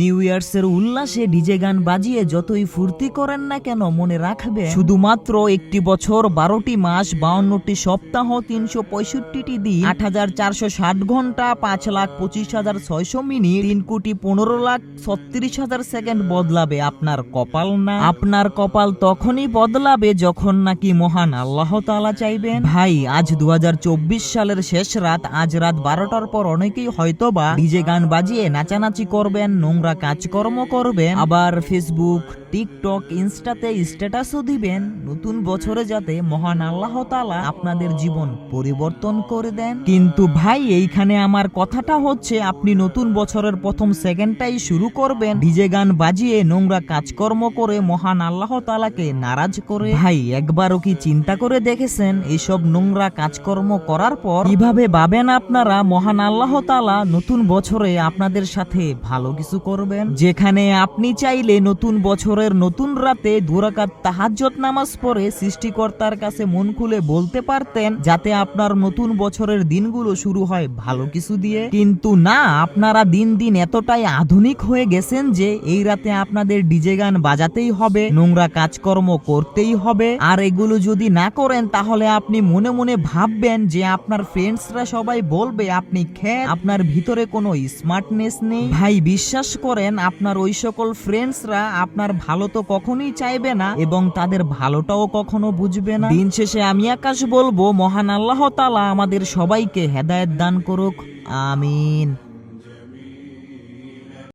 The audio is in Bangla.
নিউ ইয়ার্স এর উল্লাসে ডিজে গান বাজিয়ে যতই ফুর্তি করেন না কেন মনে রাখবে শুধুমাত্র একটি বছর, বারোটি মাস, বাউন্নটি সপ্তাহ, তিনশো পঁয়ষট্টিটি দিন, আট হাজার চারশো ষাট ঘণ্টা, পাঁচ লাখ পঁচিশ হাজার ছয়শো মিনিট, তিন কোটি পনেরো লাখ ছত্রিশ হাজার সেকেন্ড বদলাবে আপনার কপাল না? আপনার কপাল তখনই বদলাবে যখন নাকি মহান আল্লাহ তাআলা চাইবেন। ভাই, আজ দু হাজার চব্বিশ সালের শেষ রাত, আজ রাত বারোটার পর অনেকেই হয়তো বা ডিজে গান বাজিয়ে নাচানাচি করবেন, নোংরা কাজকর্ম করবে, আবার ফেসবুক টিকটক ইনস্টাতে স্ট্যাটাসও দিবেন। নতুন বছরে যাতে মহান আল্লাহ তালা আপনাদের জীবন পরিবর্তন করে দেন। কিন্তু ভাই, এইখানে আমার কথাটা হচ্ছে, আপনি নতুন বছরের প্রথম সেকেন্ডটাই শুরু করবেন। ডিজে গান বাজিয়ে নোংরা কাজকর্ম করে মহান আল্লাহ তালাকে নারাজ করে। ভাই, একবারও কি চিন্তা করে দেখেছেন, এইসব নোংরা কাজকর্ম করার পর? কীভাবে ভাবেন আপনারা, মহান আল্লাহ তাআলা নতুন বছরে আপনাদের সাথে ভালো কিছু করবেন। যেখানে আপনি চাইলে নতুন বছরের নতুন রাতে দুরাকাত তাহাজ্জত নামাজ পড়ে সৃষ্টিকর্তার কাছে মন খুলে বলতে পারতেন, যাতে আপনার নতুন বছরের দিনগুলো শুরু হয় ভালো কিছু দিয়ে। কিন্তু না, আপনারা দিন দিন এতটাই আধুনিক হয়ে গেছেন যে এই রাতে আপনাদের ডিজে গান বাজাতেই হবে, নোংরা কাজকর্ম করতেই হবে। আর এগুলো যদি না করেন, তাহলে আপনি মনে মনে ভাববেন যে আপনার ফ্রেন্ডসরা সবাই বলবে, আপনি খেয়ে আপনার ভিতরে কোনো স্মার্টনেস নেই। ভাই, বিশ্বাস করেন, আপনার ওই সকল ফ্রেন্ডসরা আপনার ভালো তো কখনোই চাইবে না এবং তাদের ভালোটাও কখনো বুঝবে না। দিন শেষে আমি আকাশ বলব, মহান আল্লাহ তালা আমাদের সবাইকে হেদায়ত দান করুক। আমিন।